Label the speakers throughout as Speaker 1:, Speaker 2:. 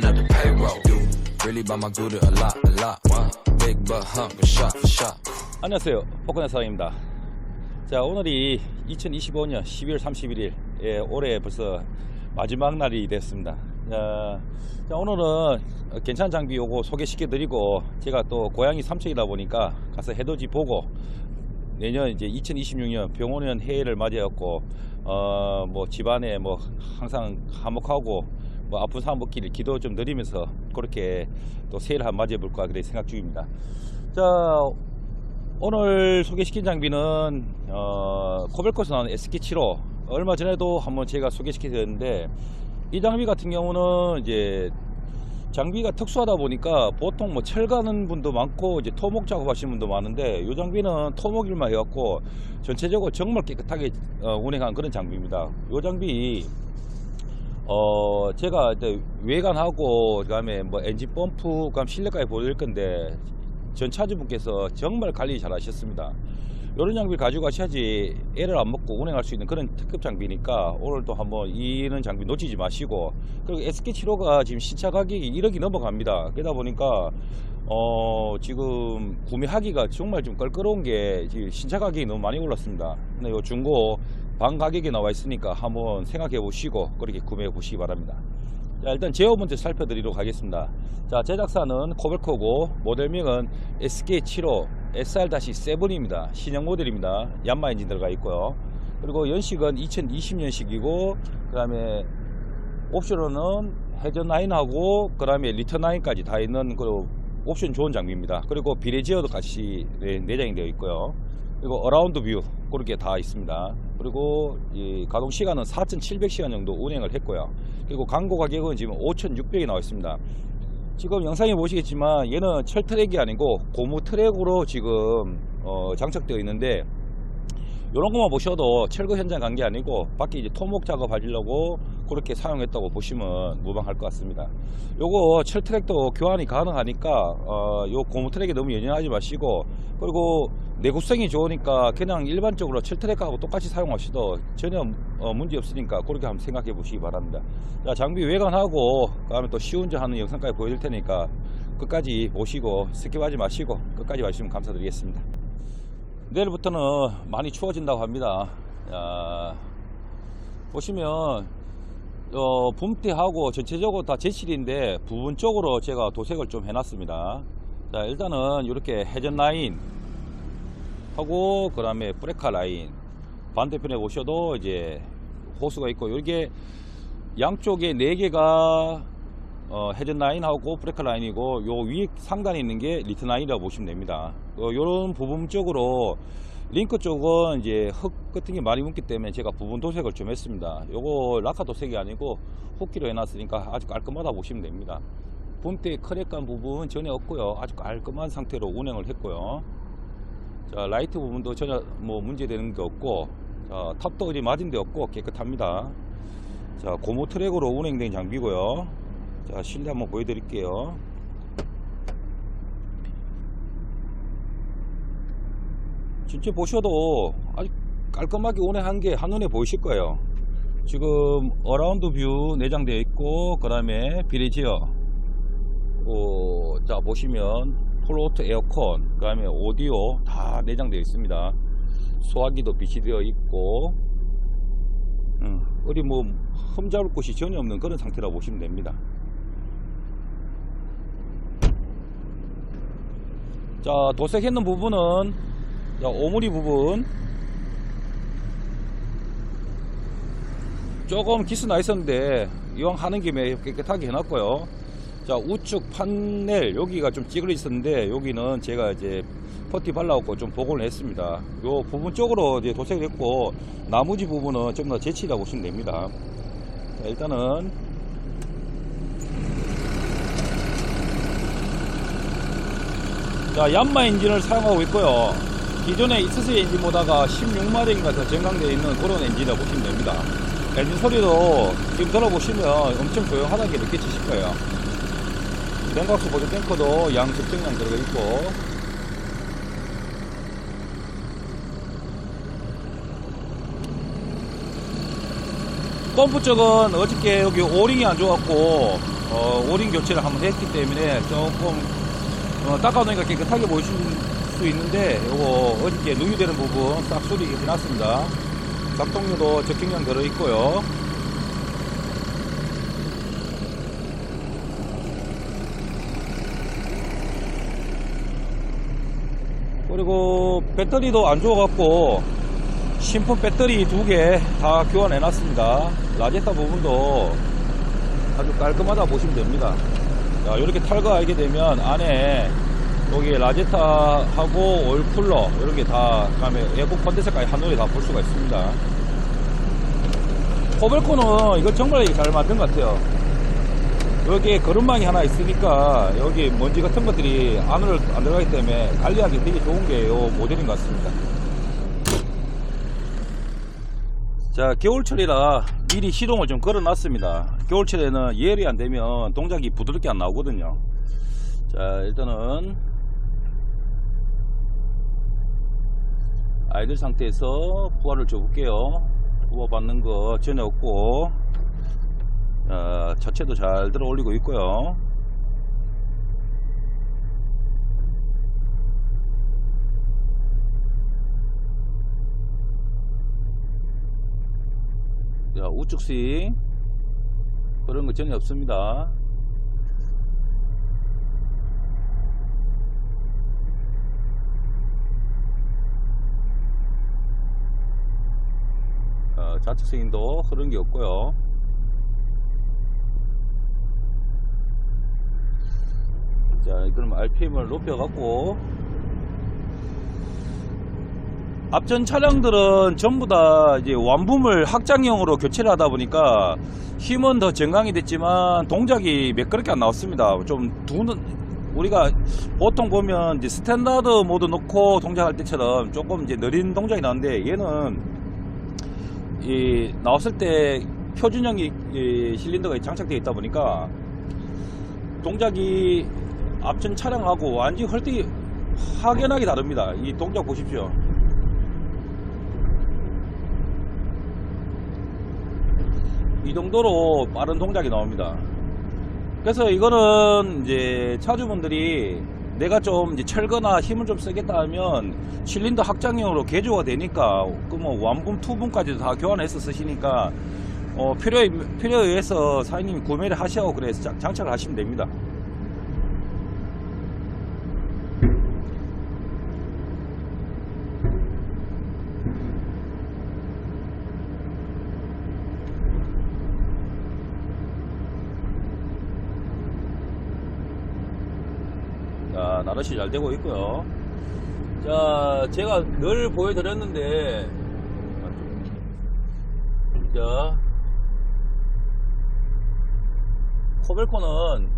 Speaker 1: the payroll. Really by my good a lot, a lot. Big butt hump, a shot for shot.
Speaker 2: 안녕하세요. 포크넷 사장입니다. 자, 오늘이 2025년 12월 31일, 예, 올해 벌써 마지막 날이 됐습니다. 자, 자, 오늘은 괜찮은 장비 요거 소개시켜 드리고, 제가 또 고향이 삼척이다 보니까 가서 해돋이 보고, 내년 이제 2026년 병원년 해외를 맞이했고, 어, 뭐 집안에 뭐 항상 화목하고, 뭐 아픈 사람 먹기를 기도 좀 드리면서 그렇게 또 새해를 한번 맞이해 볼까 그래 생각 중입니다. 자, 오늘 소개시킨 장비는 어, 코벨코에서 나온 SK75 얼마 전에도 한번 제가 소개시켜드렸는데 이 장비 같은 경우는 이제 장비가 특수하다 보니까 보통 뭐 철가는 분도 많고 이제 토목 작업하시는 분도 많은데 이 장비는 토목일만 해갖고 전체적으로 정말 깨끗하게 어, 운행한 그런 장비입니다. 이 장비 어 제가 이제 외관하고 그다음에 뭐 엔진 펌프 그다음 실내까지 보여드릴 건데 전 차주분께서 정말 관리 잘 하셨습니다. 이런 장비 가지고 가셔야지 애를 안 먹고 운행할 수 있는 그런 특급 장비니까 오늘도 한번 이런 장비 놓치지 마시고 그리고 SK75가 지금 신차 가격이 1억이 넘어갑니다. 그러다 보니까 어 지금 구매하기가 정말 좀 껄끄러운 게 신차 가격이 너무 많이 올랐습니다. 근데 요 중고 반 가격에 나와 있으니까 한번 생각해 보시고 그렇게 구매해 보시기 바랍니다. 자, 일단 제어 먼저 살펴드리도록 하겠습니다. 자, 제작사는 코벨코고 모델명은 SK75 SR-7입니다. 신형 모델입니다. 얀마 엔진 들어가 있고요. 그리고 연식은 2020년식이고 그 다음에 옵션은 해전 9하고 그 다음에 리턴 9까지 다 있는 그 옵션 좋은 장비입니다. 그리고 비례지어도 같이 네, 내장이 되어 있고요. 그리고 어라운드 뷰 그렇게 다 있습니다. 그리고 이 가동 시간은 4,700시간 정도 운행을 했고요. 그리고 광고 가격은 지금 5,600이 나와 있습니다. 지금 영상에 보시겠지만 얘는 철 트랙이 아니고 고무 트랙으로 지금 어, 장착되어 있는데 이런 것만 보셔도 철거 현장 간 게 아니고 밖에 이제 토목 작업 하려고 그렇게 사용했다고 보시면 무방할 것 같습니다. 요거 철 트랙도 교환이 가능하니까 어, 요 고무 트랙에 너무 연연하지 마시고 그리고 내구성이 좋으니까 그냥 일반적으로 철 트랙하고 똑같이 사용하셔도 전혀 어, 문제 없으니까 그렇게 한번 생각해 보시기 바랍니다. 자, 장비 외관하고 그 다음에 또 시운전하는 영상까지 보여드릴 테니까 끝까지 보시고 스킵하지 마시고 끝까지 봐주시면 감사드리겠습니다. 내일부터는 많이 추워진다고 합니다. 야, 보시면 어, 붐대하고 전체적으로 다 제실인데 부분적으로 제가 도색을 좀 해놨습니다. 자, 일단은 이렇게 회전 라인 하고 그 다음에 브레카 라인 반대편에 보셔도 이제 호수가 있고 이게 양쪽에 네 개가 어, 헤전 라인하고 브레이크 라인이고 요 위에 상단에 있는 게 리트 라인이라고 보시면 됩니다. 어, 요런 부분 쪽으로 링크 쪽은 이제 흙 같은 게 많이 묻기 때문에 제가 부분 도색을 좀 했습니다. 요거 라카 도색이 아니고 흙기로 해놨으니까 아주 깔끔하다 보시면 됩니다. 붐대 크랙간 부분 전혀 없고요. 아주 깔끔한 상태로 운행을 했고요. 자, 라이트 부분도 전혀 뭐 문제되는 게 없고 자, 탑도 어디 맞은 데 없고 깨끗합니다. 자, 고무 트랙으로 운행된 장비고요. 자 실내 한번 보여드릴게요 진짜 보셔도 아주 깔끔하게 운행한 게 한눈에 보이실 거예요. 지금 어라운드 뷰 내장되어 있고 그 다음에 비리지어. 어, 자 보시면 플로트 에어컨 그 다음에 오디오 다 내장되어 있습니다. 소화기도 비치되어 있고 음, 어디 뭐 흠잡을 곳이 전혀 없는 그런 상태라고 보시면 됩니다. 자 도색했는 부분은 자, 오므리 부분. 조금 기스 나 있었는데 이왕 하는 김에 깨끗하게 해놨고요. 자 우측 판넬 여기가 좀 찌그러 있었는데 여기는 제가 이제 퍼티 발라갖고 좀 복원을 했습니다. 요 부분 쪽으로 이제 도색을 했고 나머지 부분은 좀 더 재치라고 보시면 됩니다. 자, 일단은. 자, 얀마 엔진을 사용하고 있고요. 기존의 이스스 엔진 보다가 16마력인가 더 증강되어 있는 그런 엔진이라고 보시면 됩니다. 엔진 소리도 지금 들어보시면 엄청 조용하다게 느껴지실 거예요. 냉각수 보조 탱커도 양 적정량 들어가 있고 펌프 쪽은 어저께 여기 오링이 안 좋았고 어, 오링 교체를 한번 했기 때문에 조금 어, 닦아놓으니까 깨끗하게 보이실 수 있는데 요거 어저께 누유되는 부분 싹 수리 해 놨습니다. 작동료도 적행량 들어 있고요. 그리고 배터리도 안 좋아갖고 신품 배터리 두 개 다 교환해 놨습니다. 라제타 부분도 아주 깔끔하다 보시면 됩니다. 자, 이렇게 탈거하게 되면 안에 여기 라제타하고 오일 쿨러 이렇게 다 그다음에 에어컨 컨덴서까지 한눈에 다 볼 수가 있습니다. 코벨코는 이거 정말 잘 만든 것 같아요. 여기에 거름망이 하나 있으니까 여기 먼지 같은 것들이 안으로 안 들어가기 때문에 관리하기 되게 좋은 게 이 모델인 것 같습니다. 자, 겨울철이라 미리 시동을 좀 걸어 놨습니다. 겨울철에는 예열이 안 되면 동작이 부드럽게 안 나오거든요. 자, 일단은 아이들 상태에서 부하를 줘볼게요. 부하 받는 거 전에 없고, 자, 자체도 잘 들어 올리고 있고요. 자, 우측 스윙 그런 거 전혀 없습니다. 어, 좌측 스윙도 흐른 게 없고요. 자, 그럼 RPM을 높여갖고 앞전 차량들은 전부 다 이제 완붐을 확장형으로 교체를 하다 보니까 힘은 더 정강이 됐지만 동작이 매끄럽게 안 나왔습니다. 좀 두는 우리가 보통 보면 이제 스탠다드 모드 놓고 동작할 때처럼 조금 이제 느린 동작이 나는데 얘는 이 나왔을 때 표준형이 이 실린더가 장착되어 있다 보니까 동작이 앞전 차량하고 완전히 헐떡이 확연하게 다릅니다. 이 동작 보십시오. 이 정도로 빠른 동작이 나옵니다. 그래서 이거는 이제 차주분들이 내가 좀 이제 철거나 힘을 좀 쓰겠다 하면 실린더 확장형으로 개조가 되니까 그뭐 완분 투분까지도 다 교환해서 쓰시니까 어 필요에 필요에 의해서 사장님이 구매를 하시고 그래서 장- 장착을 하시면 됩니다. 자, 나릇이 잘 되고 있고요. 자, 제가 늘 보여드렸는데, 자, 코벨코는,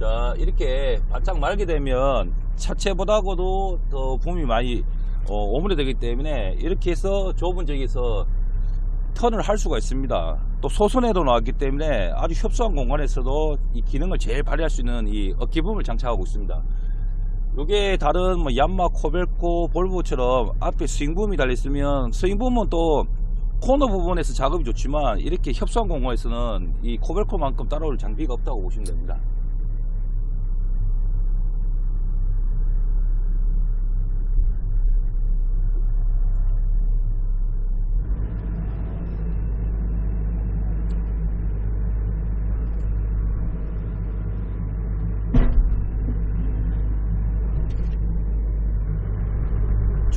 Speaker 2: 자, 이렇게 바짝 말게 되면 차체보다고도 더 붐이 많이 어, 오므려 되기 때문에 이렇게 해서 좁은 지역에서 턴을 할 수가 있습니다. 또 소선에도 나왔기 때문에 아주 협소한 공간에서도 이 기능을 제일 발휘할 수 있는 이 어깨붐을 장착하고 있습니다. 이게 다른 뭐 얀마, 코벨코, 볼보처럼 앞에 스윙붐이 달려있으면 스윙붐은 또 코너 부분에서 작업이 좋지만 이렇게 협소한 공간에서는 이 코벨코만큼 따라올 장비가 없다고 보시면 됩니다.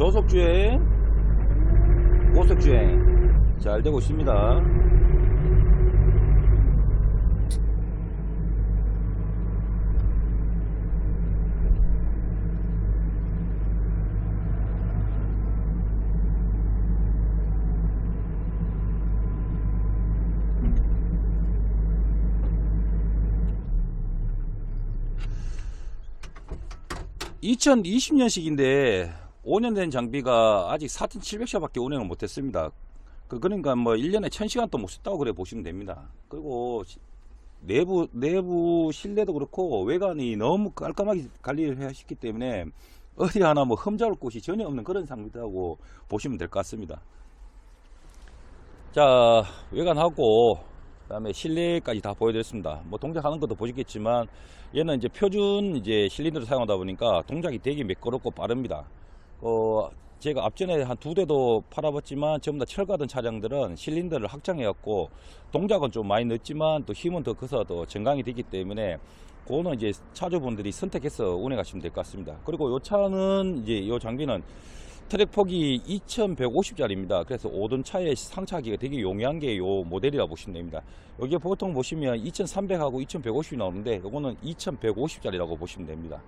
Speaker 2: 저속주행, 고속주행 잘 되고 있습니다. (2020년식인데) 5년 된 장비가 아직 4,700시간밖에 운행을 못했습니다. 그 그러니까 뭐 1년에 1000시간도 못 썼다고 그래 보시면 됩니다. 그리고 시- 내부 내부 실내도 그렇고 외관이 너무 깔끔하게 관리를 하셨기 때문에 어디 하나 뭐 흠잡을 곳이 전혀 없는 그런 상태라고 보시면 될 것 같습니다. 자 외관하고 그다음에 실내까지 다 보여드렸습니다. 뭐 동작하는 것도 보셨겠지만 얘는 이제 표준 이제 실린더를 사용하다 보니까 동작이 되게 매끄럽고 빠릅니다. 어, 제가 앞전에 한 두 대도 팔아봤지만 전부 다 철가던 차량들은 실린더를 확장해갖고 동작은 좀 많이 늦지만 또 힘은 더 커서 더 증강이 되기 때문에 그거는 이제 차주분들이 선택해서 운행하시면 될 것 같습니다. 그리고 이 차는 이제 이 장비는 트랙 폭이 2150짜리입니다. 그래서 5돈 차의 상차하기가 되게 용이한 게 요 모델이라 보시면 됩니다. 여기에 보통 보시면 2300하고 2150이 나오는데 이거는 2150짜리라고 보시면 됩니다.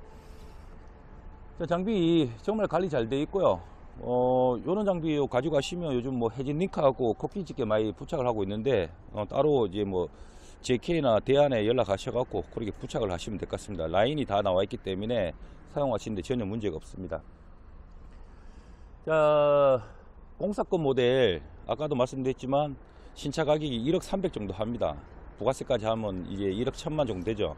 Speaker 2: 자, 장비 정말 관리 잘 돼 있고요. 어, 요런 장비 가지고 가시면 요즘 뭐 해진 링크하고 코끼 집게 많이 부착을 하고 있는데 어, 따로 이제 뭐 JK나 대안에 연락하셔갖고 그렇게 부착을 하시면 될 것 같습니다. 라인이 다 나와 있기 때문에 사용하시는데 전혀 문제가 없습니다. 자, 공사권 모델 아까도 말씀드렸지만 신차 가격이 1억 300 정도 합니다. 부가세까지 하면 이제 1억 1000만 정도 되죠.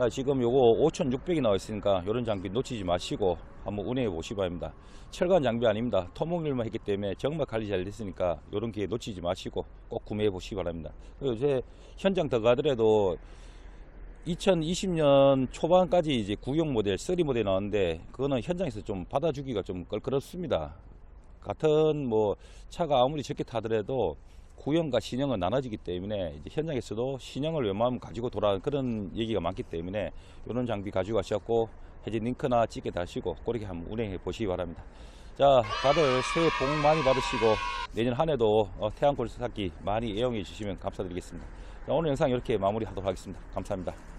Speaker 2: 아, 지금 요거 5,600이 나와 있으니까 이런 장비 놓치지 마시고 한번 운행해 보시기 바랍니다. 철관 장비 아닙니다. 토목일만 했기 때문에 정말 관리 잘 됐으니까 이런 기회 놓치지 마시고 꼭 구매해 보시기 바랍니다. 이제 현장 더 가더라도 2020년 초반까지 이제 구형 모델, 3 모델 나왔는데 그거는 현장에서 좀 받아주기가 좀 껄끄럽습니다. 같은 뭐 차가 아무리 적게 타더라도 구형과 신형은 나눠지기 때문에 이제 현장에서도 신형을 웬만하면 가지고 돌아가는 그런 얘기가 많기 때문에 이런 장비 가지고 가셨고 해진 링크나 찍게 다시고 그렇게 한번 운행해 보시기 바랍니다. 자, 다들 새해 복 많이 받으시고 내년 한 해도 어, 태양골 쌓기 많이 애용해 주시면 감사드리겠습니다. 자, 오늘 영상 이렇게 마무리하도록 하겠습니다. 감사합니다.